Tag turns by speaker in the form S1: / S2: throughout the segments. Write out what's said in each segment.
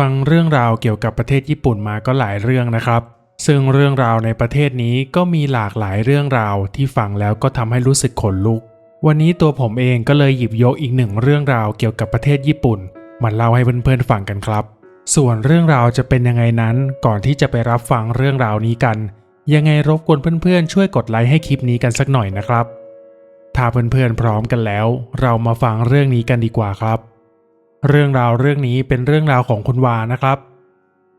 S1: ฟังเรื่องราวเกี่ยวกับประเทศญี่ปุ่นมาก็หลายเรื่องนะครับ ซึ่งเรื่องราวในประเทศนี้ก็มีหลากหลายเรื่องราวที่ฟังแล้วก็ทำให้รู้สึกขนลุก วันนี้ตัวผมเองก็เลยหยิบยกอีกหนึ่งเรื่องราวเกี่ยวกับประเทศญี่ปุ่นมาเล่าให้เพื่อนๆฟังกันครับ ส่วนเรื่องราวจะเป็นยังไงนั้นก่อนที่จะไปรับฟังเรื่องราวนี้กัน ยังไงรบกวนเพื่อนๆช่วยกดไลค์ให้คลิปนี้กันสักหน่อยนะครับถ้าเพื่อนๆพร้อมกันแล้ว เรามาฟังเรื่องนี้กันดีกว่าครับ เรื่องราวเรื่องนี้เป็นเรื่องราวของคุณวานะครับ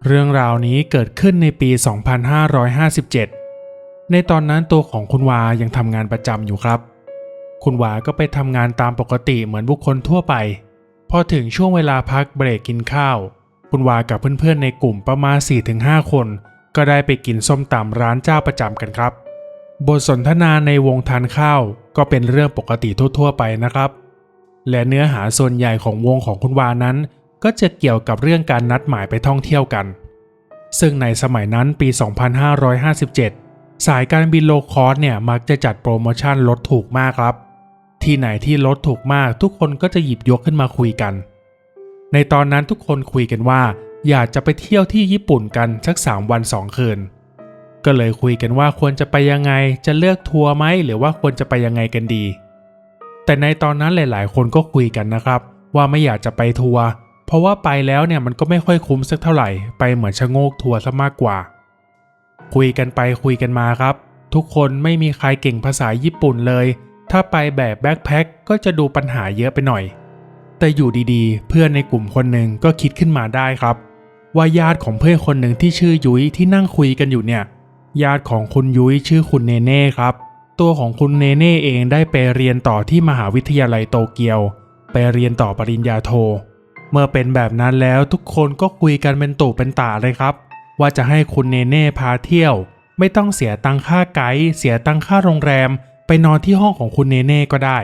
S1: เรื่องราวนี้เกิดขึ้นในปี 2557 ในตอนนั้นตัวของคุณวายังทำงานประจำอยู่ครับ คุณวาก็ไปทำงานตามปกติเหมือนบุคคลทั่วไป พอถึงช่วงเวลาพักเบรกกินข้าว คุณวากับเพื่อนๆในกลุ่มประมาณ 4-5 คน ก็ได้ไปกินส้มตำร้านเจ้าประจำกันครับ บทสนทนาในวงทานข้าวก็เป็นเรื่องปกติทั่วๆไปนะครับ และเนื้อหาส่วนใหญ่ของวงของคุณวานั้น ก็จะเกี่ยวกับเรื่องการนัดหมายไปท่องเที่ยวกัน ซึ่งในสมัยนั้นปี 2557 สายการบินโลคอสเนี่ยมักจะจัดโปรโมชั่นลดถูกมากครับ ที่ไหนที่ลดถูกมากทุกคนก็จะหยิบยกขึ้นมาคุยกัน ในตอนนั้นทุกคนคุยกันว่า อยากจะไปเที่ยวที่ญี่ปุ่นกันสัก 3 วัน 2 คืน ก็เลยคุยกันว่าควรจะไปยังไงจะเลือกทัวร์ไหมหรือว่าควรจะไปยังไงกันดี แต่ในตอนนั้นหลาย ๆ คนก็คุยกันนะครับ ว่าไม่อยากจะไปทัวร์เพราะว่าไปแล้วเนี่ยมันก็ไม่ค่อยคุ้มสักเท่าไหร่ ไปเหมือนชะโงกทัวร์ซะมากกว่า คุยกันไปคุยกันมาครับ ทุกคนไม่มีใครเก่งภาษาญี่ปุ่นเลย ถ้าไปแบบแบ็คแพ็คก็จะดูปัญหาเยอะไปหน่อย แต่อยู่ดีๆ เพื่อนในกลุ่มคนหนึ่งก็คิดขึ้นมาได้ครับ ว่าญาติของเพื่อนคนหนึ่งที่ชื่อยุ้ยที่นั่งคุยกันอยู่เนี่ย ญาติของคุณยุ้ยชื่อคุณเนเน่ครับ ตัวของคุณเนเน่เองได้ไปเรียนต่อที่มหาวิทยาลัยโตเกียว ไปเรียนต่อปริญญาโท เมื่อเป็นแบบนั้นแล้วทุกคนก็คุยกันเป็นตู่เป็นตาเลยครับ ว่าจะให้คุณเนเน่พาเที่ยว ไม่ต้องเสียตังค่าไกด์เสียตังค่าโรงแรม ไปนอนที่ห้องของคุณเนเน่ก็ได้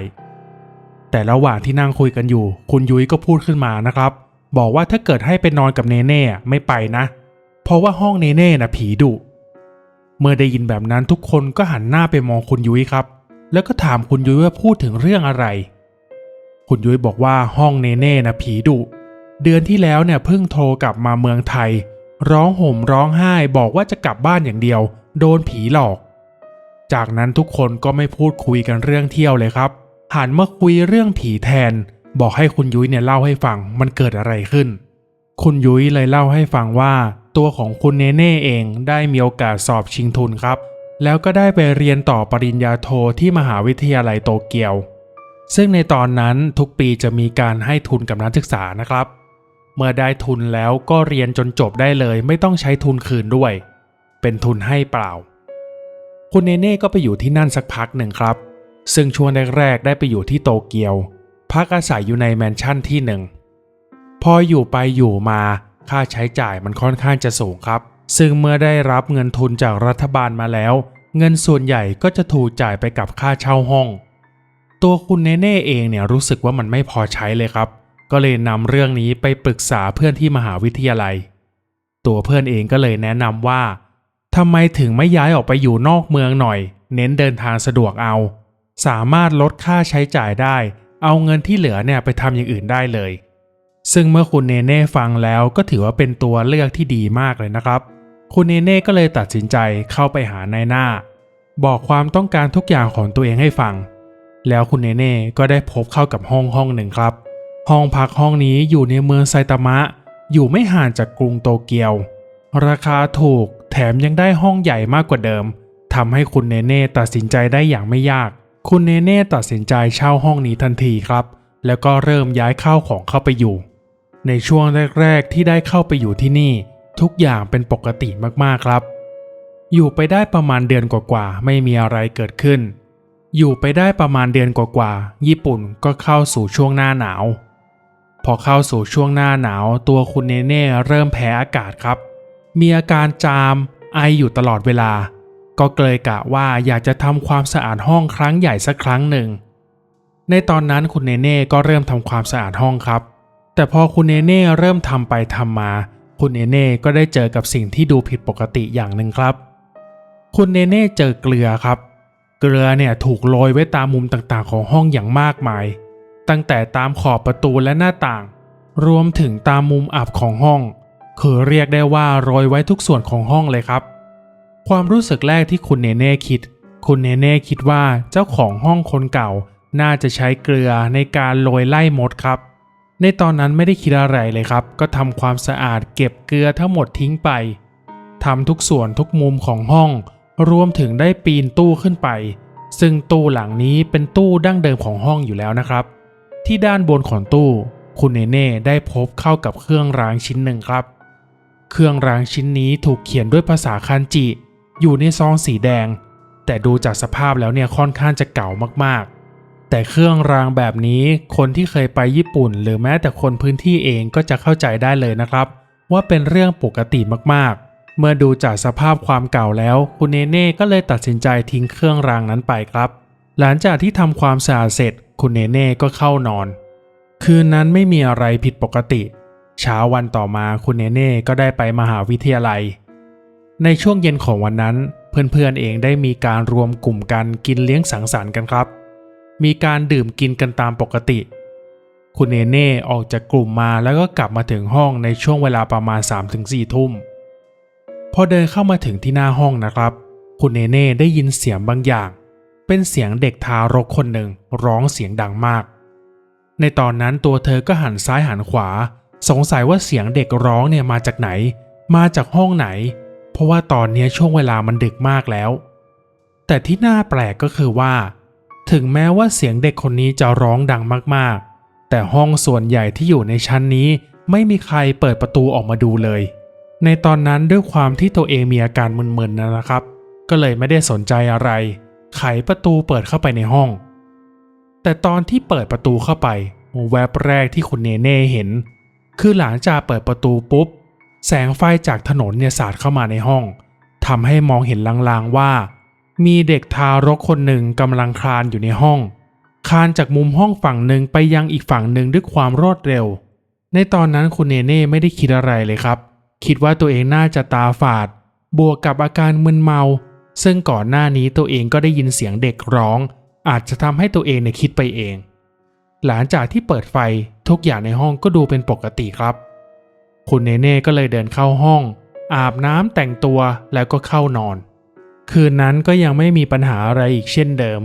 S1: แต่ระหว่างที่นั่งคุยกันอยู่ คุณยุ้ยก็พูดขึ้นมานะครับ บอกว่าถ้าเกิดให้ไปนอนกับเนเน่ไม่ไปนะ เพราะว่าห้องเนเน่นะผีดุ เมื่อได้ยินแบบนั้นทุกคนก็หันหน้าไปมองคุณยุ้ยครับ แล้วก็ถามคุณยุ้ยว่าพูดถึงเรื่องอะไร คุณยุ้ยบอกว่าห้องเนเน่นะผีดุ เดือนที่แล้วเนี่ยเพิ่งโทรกลับมาเมืองไทย ร้องห่มร้องไห้บอกว่าจะกลับบ้านอย่างเดียว โดนผีหลอก จากนั้นทุกคนก็ไม่พูดคุยกันเรื่องเที่ยวเลยครับ หันมาคุยเรื่องผีแทน บอกให้คุณยุ้ยเนี่ยเล่าให้ฟังมันเกิดอะไรขึ้น คุณยุ้ยเลยเล่าให้ฟังว่า ตัวของคุณเนเน่เองได้มีโอกาสสอบชิงทุนครับ แล้วก็ได้ไปเรียนต่อปริญญาโทที่มหาวิทยาลัยโตเกียว ซึ่งในตอนนั้นทุกปีจะมีการให้ทุนกับนักศึกษานะครับ เมื่อได้ทุนแล้วก็เรียนจนจบได้เลย ไม่ต้องใช้ทุนคืนด้วย เป็นทุนให้เปล่า คุณเนเน่ก็ไปอยู่ที่นั่นสักพักหนึ่งครับ ซึ่งช่วงแรกๆได้ไปอยู่ที่โตเกียวพักอาศัยอยู่ในแมนชั่นที่หนึ่ง พออยู่ไปอยู่มาค่าใช้จ่ายมันค่อนข้างจะสูงครับ ซึ่งเมื่อได้รับเงินทุนจากรัฐบาลมาแล้ว เงินส่วนใหญ่ก็จะถูกจ่ายไปกับค่าเช่าห้อง ตัวคุณเนเน่เองเนี่ยรู้สึกว่ามันไม่พอใช้เลยครับ ก็เลยนำเรื่องนี้ไปปรึกษาเพื่อนที่มหาวิทยาลัย ตัวเพื่อนเองก็เลยแนะนำว่าทำไมถึงไม่ย้ายออกไปอยู่นอกเมืองหน่อย เน้นเดินทางสะดวกเอา สามารถลดค่าใช้จ่ายได้ เอาเงินที่เหลือเนี่ยไปทำอย่างอื่นได้เลย ซึ่งเมื่อคุณเนเน่ฟังแล้วก็ถือว่าเป็นตัวเลือกที่ดีมากเลยนะครับ คุณเนเน่ก็เลยตัดสินใจเข้าไปหานายหน้า บอกความต้องการทุกอย่างของตัวเองให้ฟัง แล้วคุณเนเน่ก็ได้พบเข้ากับห้องห้องหนึ่งครับ ห้องพักห้องนี้อยู่ในเมืองไซตามะ อยู่ไม่ห่างจากกรุงโตเกียว ราคาถูกแถมยังได้ห้องใหญ่มากกว่าเดิมทำให้คุณเนเน่ตัดสินใจได้อย่างไม่ยาก คุณเนเน่ตัดสินใจเช่าห้องนี้ทันทีครับ แล้วก็เริ่มย้ายข้าวของเข้าไปอยู่ ในช่วงแรกๆที่ได้เข้าไปอยู่ที่นี่ ทุกอย่างเป็นปกติมากๆครับ อยู่ไปได้ประมาณเดือนกว่าๆไม่มีอะไรเกิดขึ้น อยู่ไปได้ประมาณเดือนกว่าๆญี่ปุ่นก็เข้าสู่ช่วงหน้าหนาว พอเข้าสู่ช่วงหน้าหนาวตัวคุณเนเน่เริ่มแพ้อากาศครับ มีอาการจาม ไออยู่ตลอดเวลา ก็เกลยกะว่าอยากจะทำความสะอาดห้องครั้งใหญ่สักครั้งหนึ่ง ในตอนนั้นคุณเนเน่ก็เริ่มทำความสะอาดห้องครับ แต่พอคุณเนเน่เริ่มทำไปทำมา คุณเนเน่ก็ได้เจอกับสิ่งที่ดูผิดปกติอย่างหนึ่งครับ คุณเนเน่เจอเกลือครับ เกลือเนี่ยถูกโรยไว้ตามมุมต่างๆของห้องอย่างมากมาย ตั้งแต่ตามขอบประตูและหน้าต่าง รวมถึงตามมุมอับของห้อง คือเรียกได้ว่าโรยไว้ทุกส่วนของห้องเลยครับ ความรู้สึกแรกที่คุณเนเน่คิด คุณเนเน่คิดว่าเจ้าของห้องคนเก่าน่าจะใช้เกลือในการโรยไล่มดครับ ในตอนนั้นไม่ได้คิดอะไรเลยครับ ก็ทำความสะอาดเก็บเกลือทั้งหมดทิ้งไปทำทุกส่วนทุกมุมของห้อง รวมถึงได้ปีนตู้ขึ้นไป ซึ่งตู้หลังนี้เป็นตู้ดั้งเดิมของห้องอยู่แล้วนะครับ ที่ด้านบนของตู้ คุณเนเน่ได้พบเข้ากับเครื่องรางชิ้นหนึ่งครับ เครื่องรางชิ้นนี้ถูกเขียนด้วยภาษาคันจิ อยู่ในซองสีแดง แต่ดูจากสภาพแล้วเนี่ยค่อนข้างจะเก่ามากๆ แต่เครื่องรางแบบนี้คนที่เคยไปญี่ปุ่น หรือแม้แต่คนพื้นที่เองก็จะเข้าใจได้เลยนะครับ ว่าเป็นเรื่องปกติมากๆ เมื่อดูจากสภาพความเก่าแล้ว คุณเนเน่ก็เลยตัดสินใจทิ้งเครื่องรางนั้นไปครับ หลังจากที่ทำความสะอาดเสร็จ คุณเนเน่ก็เข้านอน คืนนั้นไม่มีอะไรผิดปกติ เช้าวันต่อมาคุณเนเน่ก็ได้ไปมหาวิทยาลัย ในช่วงเย็นของวันนั้น เพื่อนๆเองได้มีการรวมกลุ่มกันกินเลี้ยงสังสรรค์กันครับ มีการดื่มกินกันตามปกติ คุณเนเน่ออกจากกลุ่มมาแล้วก็กลับมาถึงห้องในช่วงเวลาประมาณ 3-4 ทุ่ม พอเดินเข้ามาถึงที่หน้าห้องนะครับ คุณเนเน่ได้ยินเสียงบางอย่าง เป็นเสียงเด็กทารกคนหนึ่งร้องเสียงดังมาก ในตอนนั้นตัวเธอก็หันซ้ายหันขวา สงสัยว่าเสียงเด็กร้องเนี่ยมาจากไหน มาจากห้องไหน เพราะว่าตอนนี้ช่วงเวลามันดึกมากแล้ว แต่ที่น่าแปลกก็คือว่า ถึงแม้ว่าเสียงเด็กคนนี้จะร้องดังมากๆ แต่ห้องส่วนใหญ่ที่อยู่ในชั้นนี้ไม่มีใครเปิดประตูออกมาดูเลย ในตอนนั้นด้วยความที่ตัวเองมีอาการมึนๆนะครับ ก็เลยไม่ได้สนใจอะไร ไขประตูเปิดเข้าไปในห้อง แต่ตอนที่เปิดประตูเข้าไป แวบแรกที่คุณเนเน่เห็น คือหลังจากเปิดประตูปุ๊บ แสงไฟจากถนนเนี่ยสาดเข้ามาในห้องทำให้มองเห็นลางๆว่า มีเด็กทารกคนหนึ่งกำลังคลานอยู่ในห้อง คลานจากมุมห้องฝั่งหนึ่งไปยังอีกฝั่งหนึ่งด้วยความรวดเร็ว ในตอนนั้นคุณเนเน่ไม่ได้คิดอะไรเลยครับ คิดว่าตัวเองน่าจะตาฝาด บวกกับอาการมึนเมา ซึ่งก่อนหน้านี้ตัวเองก็ได้ยินเสียงเด็กร้อง อาจจะทำให้ตัวเองเนี่ยคิดไปเอง หลังจากที่เปิดไฟทุกอย่างในห้องก็ดูเป็นปกติครับ คุณเนเน่ก็เลยเดินเข้าห้อง อาบน้ำแต่งตัวแล้วก็เข้านอน คืนนั้นก็ยังไม่มีปัญหาอะไรอีกเช่นเดิม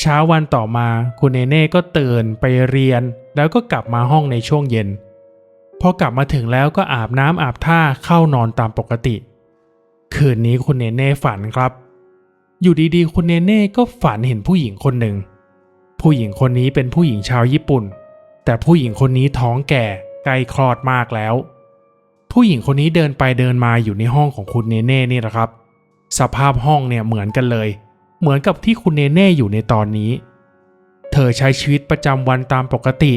S1: เช้าวันต่อมาคุณเนเน่ก็ตื่นไปเรียน แล้วก็กลับมาห้องในช่วงเย็น พอกลับมาถึงแล้วก็อาบน้ำอาบท่าเข้านอนตามปกติ คืนนี้คุณเนเน่ฝันครับ อยู่ดีๆ คุณเนเน่ก็ฝันเห็นผู้หญิงคนหนึ่ง ผู้หญิงคนนี้เป็นผู้หญิงชาวญี่ปุ่น แต่ผู้หญิงคนนี้ท้องแก่ใกล้คลอดมากแล้ว ผู้หญิงคนนี้เดินไปเดินมาอยู่ในห้องของคุณเนเน่นี่แหละครับ สภาพห้องเนี่ยเหมือนกันเลย เหมือนกับที่คุณเนเน่อยู่ในตอนนี้ เธอใช้ชีวิตประจำวันตามปกติ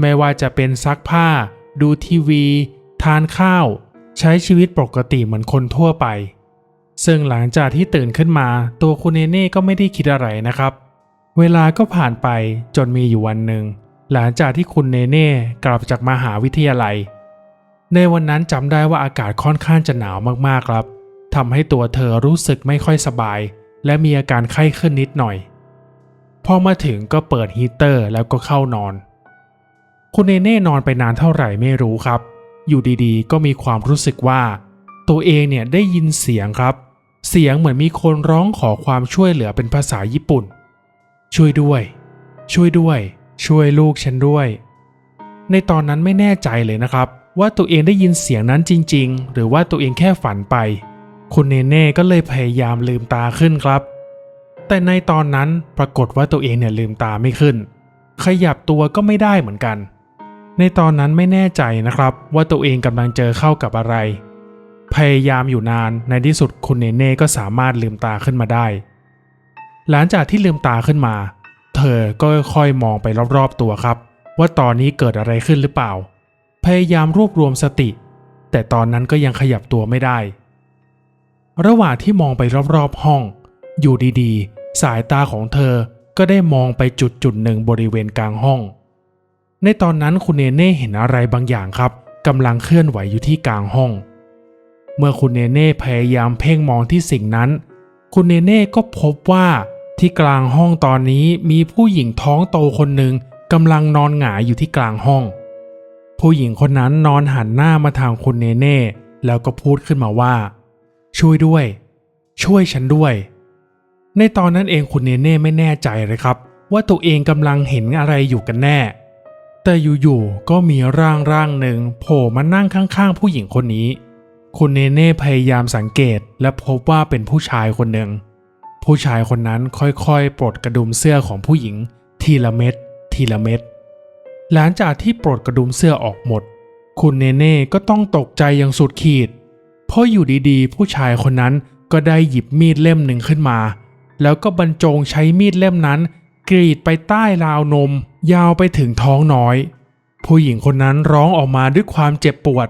S1: ไม่ว่าจะเป็นซักผ้า ดูทีวี ทานข้าว ใช้ชีวิตปกติเหมือนคนทั่วไป ซึ่งหลังจากที่ตื่นขึ้นมา ตัวคุณเนเน่ก็ไม่ได้คิดอะไรนะครับ เวลาก็ผ่านไปจนมีอยู่วันหนึ่ง หลังจากที่คุณเนเน่กลับจากมหาวิทยาลัย ในวันนั้นจำได้ว่าอากาศค่อนข้างจะหนาวมากๆครับ ทำให้ตัวเธอรู้สึกไม่ค่อยสบาย และมีอาการไข้ขึ้นนิดหน่อย พอมาถึงก็เปิดฮีเตอร์แล้วก็เข้านอน คุณเนเน่นอนไปนานเท่าไหร่ไม่รู้ครับ อยู่ดีๆ ก็มีความรู้สึกว่า ตัวเองเนี่ยได้ยินเสียงครับ เสียงเหมือนมีคนร้องขอความช่วยเหลือเป็นภาษาญี่ปุ่น ช่วยด้วย ช่วยด้วย ช่วยลูกฉันด้วย ในตอนนั้นไม่แน่ใจเลยนะครับว่าตัวเองได้ยินเสียงนั้นจริง ๆ หรือว่าตัวเองแค่ฝันไป คุณเนเน่ก็เลยพยายามลืมตาขึ้นครับ แต่ในตอนนั้นปรากฏว่าตัวเองเนี่ยลืมตาไม่ขึ้น ขยับตัวก็ไม่ได้เหมือนกัน ในตอนนั้นไม่แน่ใจนะครับ ว่าตัวเองกำลังเจอเข้ากับอะไร พยายามอยู่นานในที่สุดคุณเนเน่ก็สามารถลืมตาขึ้นมาได้ หลังจากที่ลืมตาขึ้นมา เธอก็ค่อยๆมองไปรอบๆตัวครับ ว่าตอนนี้เกิดอะไรขึ้นหรือเปล่า พยายามรวบรวมสติ แต่ตอนนั้นก็ยังขยับตัวไม่ได้ ระหว่างที่มองไปรอบๆห้อง อยู่ดีๆ สายตาของเธอก็ได้มองไปจุดจุดๆหนึ่งบริเวณกลางห้อง ในตอนนั้นคุณเนเน่เห็นอะไรบางอย่างครับกำลังเคลื่อนไหวอยู่ที่กลางห้อง เมื่อคุณเนเน่พยายามเพ่งมองที่สิ่งนั้น คุณเนเน่ก็พบว่าที่กลางห้องตอนนี้มีผู้หญิงท้องโตคนหนึ่งกำลังนอนหงายอยู่ที่กลางห้อง ผู้หญิงคนนั้นนอนหันหน้ามาทางคุณเนเน่แล้วก็พูดขึ้นมาว่า ช่วยด้วย ช่วยฉันด้วย ในตอนนั้นเองคุณเนเน่ไม่แน่ใจเลยครับ ว่าตัวเองกำลังเห็นอะไรอยู่กันแน่ แต่อยู่ๆก็มีร่างร่างหนึ่งโผล่มานั่งข้างๆ ผู้หญิงคนนี้ คุณเนเน่พยายามสังเกตและพบว่าเป็นผู้ชายคนหนึ่ง ผู้ชายคนนั้นค่อยๆ ปลดกระดุมเสื้อของผู้หญิง ทีละเม็ดทีละเม็ดหลังจากที่ปลดกระดุมเสื้อออกหมด คุณเนเน่ก็ต้องตกใจอย่างสุดขีด เพราะอยู่ดีๆ ผู้ชายคนนั้นก็ได้หยิบมีดเล่มหนึ่งขึ้นมา แล้วก็บรรจงใช้มีดเล่มนั้นกรีดไปใต้ราวนม ยาวไปถึงท้องน้อย ผู้หญิงคนนั้นร้องออกมาด้วยความเจ็บปวด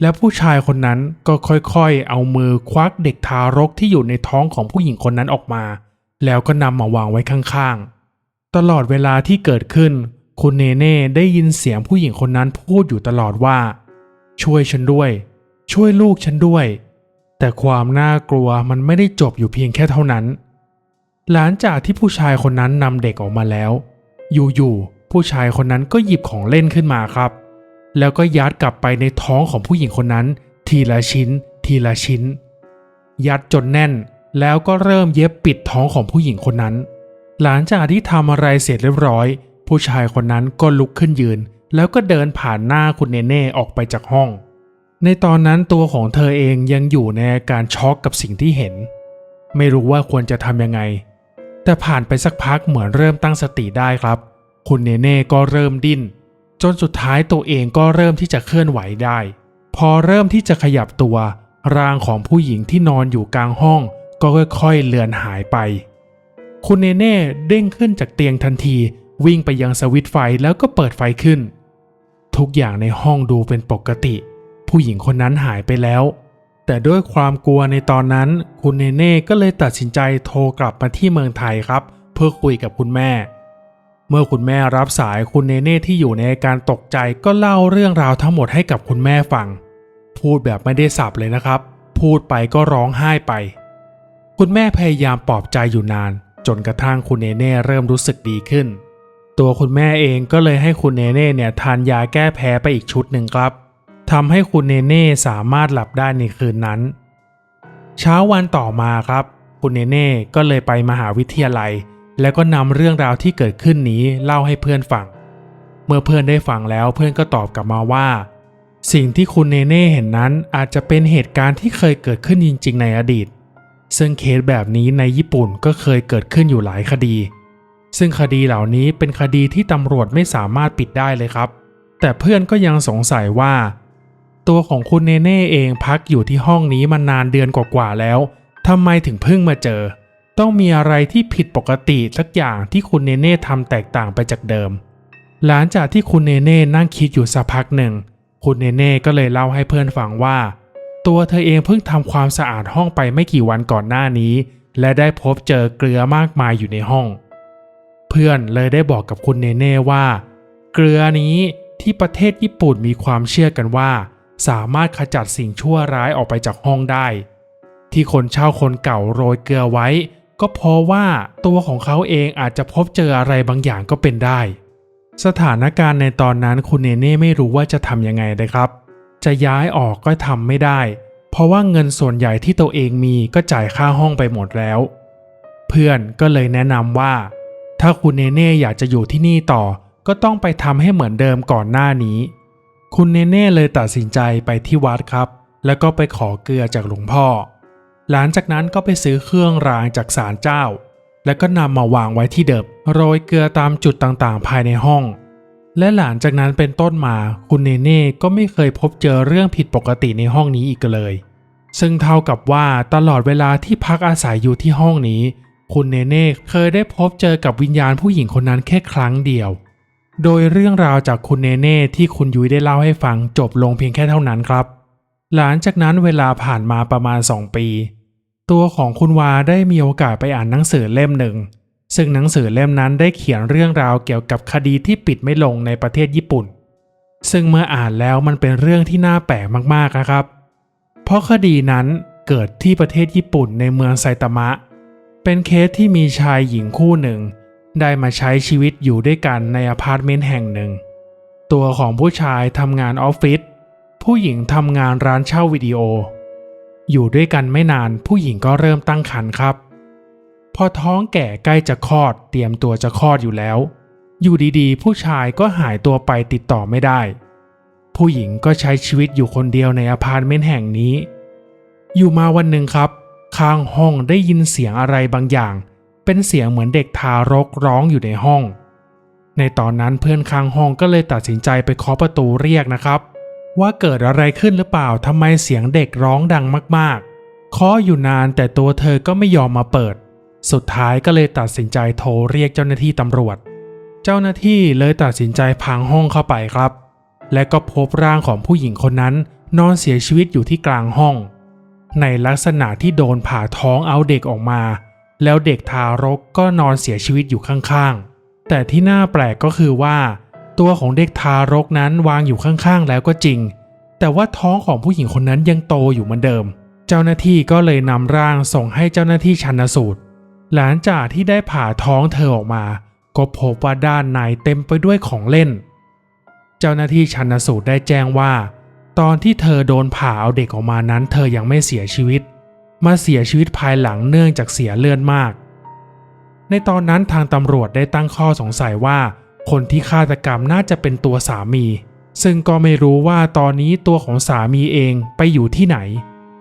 S1: และผู้ชายคนนั้นก็ค่อยๆ เอามือควักเด็กทารกที่อยู่ในท้องของผู้หญิงคนนั้นออกมา แล้วก็นำมาวางไว้ข้างๆ ตลอดเวลาที่เกิดขึ้น คุณเนเน่ได้ยินเสียงผู้หญิงคนนั้นพูดอยู่ตลอดว่า ช่วยฉันด้วย ช่วยลูกฉันด้วย แต่ความน่ากลัวมันไม่ได้จบอยู่เพียงแค่เท่านั้น หลังจากที่ผู้ชายคนนั้นนำเด็กออกมาแล้ว อยู่ๆผู้ชายคนนั้นก็หยิบของเล่นขึ้นมาครับ แล้วก็ยัดกลับไปในท้องของผู้หญิงคนนั้น ทีละชิ้น ทีละชิ้น ยัดจนแน่นแล้วก็เริ่มเย็บปิดท้องของผู้หญิงคนนั้น หลังจากที่ทำอะไรเสร็จเรียบร้อย ผู้ชายคนนั้นก็ลุกขึ้นยืน แล้วก็เดินผ่านหน้าคุณเนเน่ออกไปจากห้อง ในตอนนั้นตัวของเธอเองยังอยู่ในอาการช็อกกับสิ่งที่เห็น ไม่รู้ว่าควรจะทำยังไง แต่ผ่านไปสักพักเหมือนเริ่มตั้งสติได้ครับ คุณเนเน่ก็เริ่มดิ้น จนสุดท้ายตัวเองก็เริ่มที่จะเคลื่อนไหวได้ พอเริ่มที่จะขยับตัว ร่างของผู้หญิงที่นอนอยู่กลางห้อง ก็ค่อยๆเลือนหายไป คุณเนเน่เด้งขึ้นจากเตียงทันที วิ่งไปยังสวิตช์ไฟแล้วก็เปิดไฟขึ้น ทุกอย่างในห้องดูเป็นปกติ ผู้หญิงคนนั้นหายไปแล้ว แต่ด้วยความกลัวในตอนนั้น คุณเนเน่ก็เลยตัดสินใจโทรกลับมาที่เมืองไทยครับ เพื่อคุยกับคุณแม่ เมื่อคุณแม่รับสายคุณเนเน่ที่อยู่ในอาการตกใจก็เล่าเรื่องราวทั้งหมดให้กับคุณแม่ฟัง พูดแบบไม่ได้สับเลยนะครับ พูดไปก็ร้องไห้ไป คุณแม่พยายามปลอบใจอยู่นาน จนกระทั่งคุณเนเน่เริ่มรู้สึกดีขึ้น ตัวคุณแม่เองก็เลยให้คุณเนเน่เนี่ยทานยาแก้แพ้ไปอีกชุดหนึ่งครับ ทำให้คุณเนเน่สามารถหลับได้ในคืนนั้น เช้าวันต่อมาครับ คุณเนเน่ก็เลยไปมหาวิทยาลัย แล้วก็นำเรื่องราวที่เกิดขึ้นนี้เล่าให้เพื่อนฟัง เมื่อเพื่อนได้ฟังแล้วเพื่อนก็ตอบกลับมาว่า สิ่งที่คุณเนเน่เห็นนั้นอาจจะเป็นเหตุการณ์ที่เคยเกิดขึ้นจริง ๆ ในอดีต ซึ่งเคสแบบนี้ในญี่ปุ่นก็เคยเกิดขึ้นอยู่หลายคดี ซึ่งคดีเหล่านี้เป็นคดีที่ตำรวจไม่สามารถปิดได้เลยครับ แต่เพื่อนก็ยังสงสัยว่า ตัวของคุณเนเน่เองพักอยู่ที่ห้องนี้มานานเดือนกว่าๆแล้วทำไมถึงเพิ่งมาเจอ ต้องมีอะไรที่ผิดปกติสักอย่างที่คุณเนเน่ทำแตกต่างไปจากเดิม หลังจากที่คุณเนเน่นั่งคิดอยู่สักพักหนึ่ง คุณเนเน่ก็เลยเล่าให้เพื่อนฟังว่า ตัวเธอเองเพิ่งทำความสะอาดห้องไปไม่กี่วันก่อนหน้านี้ และได้พบเจอเกลือมากมายอยู่ในห้อง เพื่อนเลยได้บอกกับคุณเนเน่ว่า เกลือนี้ที่ประเทศญี่ปุ่นมีความเชื่อกันว่า สามารถขจัดสิ่งชั่วร้ายออกไปจากห้องได้ ที่คนเช่าคนเก่าโรยเกลือไว้ ก็เพราะว่าตัวของเขาเองอาจจะพบเจออะไรบางอย่างก็เป็นได้ สถานการณ์ในตอนนั้นคุณเนเน่ไม่รู้ว่าจะทำยังไงนะครับ จะย้ายออกก็ทำไม่ได้ เพราะว่าเงินส่วนใหญ่ที่ตัวเองมีก็จ่ายค่าห้องไปหมดแล้ว เพื่อนก็เลยแนะนำว่า ถ้าคุณเนเน่อยากจะอยู่ที่นี่ต่อก็ต้องไปทำให้เหมือนเดิมก่อนหน้านี้ คุณเนเน่เลยตัดสินใจไปที่วัดครับ แล้วก็ไปขอเกลือจากหลวงพ่อ หลังจากนั้นก็ไปซื้อเครื่องรางจากศาลเจ้า แล้วก็นำมาวางไว้ที่เดิมโรยเกลือตามจุดต่างๆ ภายในห้อง และหลังจากนั้นเป็นต้นมาคุณเนเน่ก็ไม่เคยพบเจอเรื่องผิดปกติในห้องนี้อีกเลย ซึ่งเท่ากับว่าตลอดเวลาที่พักอาศัยอยู่ที่ห้องนี้ คุณเนเน่เคยได้พบเจอกับวิญญาณผู้หญิงคนนั้นแค่ครั้งเดียว โดยเรื่องราวจากคุณเนเน่ที่คุณยุ้ยได้เล่าให้ฟังจบลงเพียงแค่เท่านั้นครับ หลังจากนั้นเวลาผ่านมาประมาณ 2 ปี ตัวของคุณวาได้มีโอกาสไปอ่านหนังสือเล่มหนึ่ง ซึ่งหนังสือเล่มนั้นได้เขียนเรื่องราวเกี่ยวกับคดีที่ปิดไม่ลงในประเทศญี่ปุ่น ซึ่งเมื่ออ่านแล้วมันเป็นเรื่องที่น่าแปลกมากๆนะครับ เพราะคดีนั้นเกิดที่ประเทศญี่ปุ่นในเมืองไซตามะ เป็นเคสที่มีชายหญิงคู่หนึ่ง ได้มาใช้ชีวิตอยู่ด้วยกันในอพาร์ตเมนต์แห่งหนึ่ง ตัวของผู้ชายทำงานออฟฟิศผู้หญิงทำงานร้านเช่าวิดีโอ อยู่ด้วยกันไม่นานผู้หญิงก็เริ่มตั้งครรภ์ครับ พอท้องแก่ใกล้จะคลอดเตรียมตัวจะคลอดอยู่แล้ว อยู่ดีๆ ผู้ชายก็หายตัวไปติดต่อไม่ได้ ผู้หญิงก็ใช้ชีวิตอยู่คนเดียวในอพาร์ตเมนต์แห่งนี้ อยู่มาวันหนึ่งครับ ข้างห้องได้ยินเสียงอะไรบางอย่าง เป็นเสียงเหมือนเด็กทารกร้องอยู่ในห้อง ในตอนนั้นเพื่อนข้างห้องก็เลยตัดสินใจไปเคาะประตูเรียกนะครับ ว่าเกิดอะไรขึ้นหรือเปล่าทำไมเสียงเด็กร้องดังมากๆเคาะอยู่นานแต่ตัวเธอก็ไม่ยอมมาเปิด สุดท้ายก็เลยตัดสินใจโทรเรียกเจ้าหน้าที่ตำรวจ เจ้าหน้าที่เลยตัดสินใจพังห้องเข้าไปครับ และก็พบร่างของผู้หญิงคนนั้น นอนเสียชีวิตอยู่ที่กลางห้อง ในลักษณะที่โดนผ่าท้องเอาเด็กออกมา แล้วเด็กทารกก็นอนเสียชีวิตอยู่ข้างๆ แต่ที่น่าแปลกก็คือว่า ตัวของเด็กทารกนั้นวางอยู่ข้างๆ แล้วก็จริง แต่ว่าท้องของผู้หญิงคนนั้นยังโตอยู่เหมือนเดิม เจ้าหน้าที่ก็เลยนำร่างส่งให้เจ้าหน้าที่ชันสูตร หลังจากที่ได้ผ่าท้องเธอออกมา ก็พบว่าด้านในเต็มไปด้วยของเล่น เจ้าหน้าที่ชันสูตรได้แจ้งว่า ตอนที่เธอโดนผ่าเอาเด็กออกมานั้น เธอยังไม่เสียชีวิต มาเสียชีวิตภายหลังเนื่องจากเสียเลือดมาก ในตอนนั้นทางตำรวจได้ตั้งข้อสงสัยว่า คนที่ฆาตกรรมน่าจะเป็นตัวสามี ซึ่งก็ไม่รู้ว่าตอนนี้ตัวของสามีเองไปอยู่ที่ไหน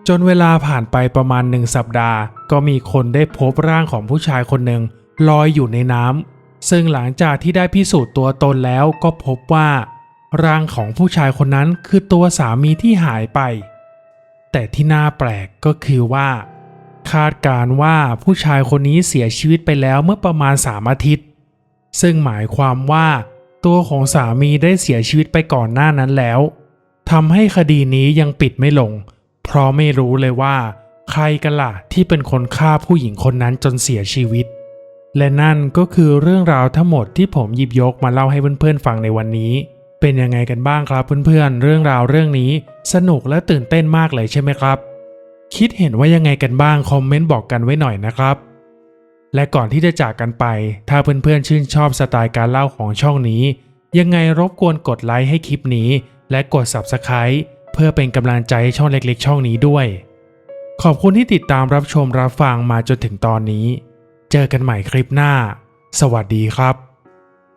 S1: จนเวลาผ่านไปประมาณหนึ่งสัปดาห์ ก็มีคนได้พบร่างของผู้ชายคนหนึ่งลอยอยู่ในน้ำซึ่งหลังจากที่ได้พิสูจน์ตัวตนแล้วก็พบว่าร่างของผู้ชายคนนั้นคือตัวสามีที่หายไป แต่ที่น่าแปลกก็คือว่า คาดการณ์ว่าผู้ชายคนนี้เสียชีวิตไปแล้วเมื่อประมาณสามอาทิตย์ ซึ่งหมายความว่า ตัวของสามีได้เสียชีวิตไปก่อนหน้านั้นแล้วทำให้คดีนี้ยังปิดไม่ลง เพราะไม่รู้เลยว่า ใครกันล่ะที่เป็นคนฆ่าผู้หญิงคนนั้นจนเสียชีวิต และนั่นก็คือเรื่องราวทั้งหมดที่ผมหยิบยกมาเล่าให้เพื่อนๆฟังในวันนี้ เป็นยังไงกันบ้างครับเพื่อนๆ เรื่องราวเรื่องนี้สนุกและตื่นเต้นมากเลยใช่ไหมครับ คิดเห็นว่ายังไงกันบ้างคอมเมนต์บอกกันไว้หน่อยนะครับ และก่อนที่จะจากกันไป ถ้าเพื่อนๆชื่นชอบสไตล์การเล่าของช่องนี้ ยังไงรบกวนกดไลค์ให้คลิปนี้ และกด Subscribe เพื่อเป็นกำลังใจให้ช่องเล็กๆ ช่องนี้ด้วย ขอบคุณที่ติดตามรับชมรับฟังมาจนถึงตอนนี้ เจอกันใหม่คลิปหน้า สวัสดีครับ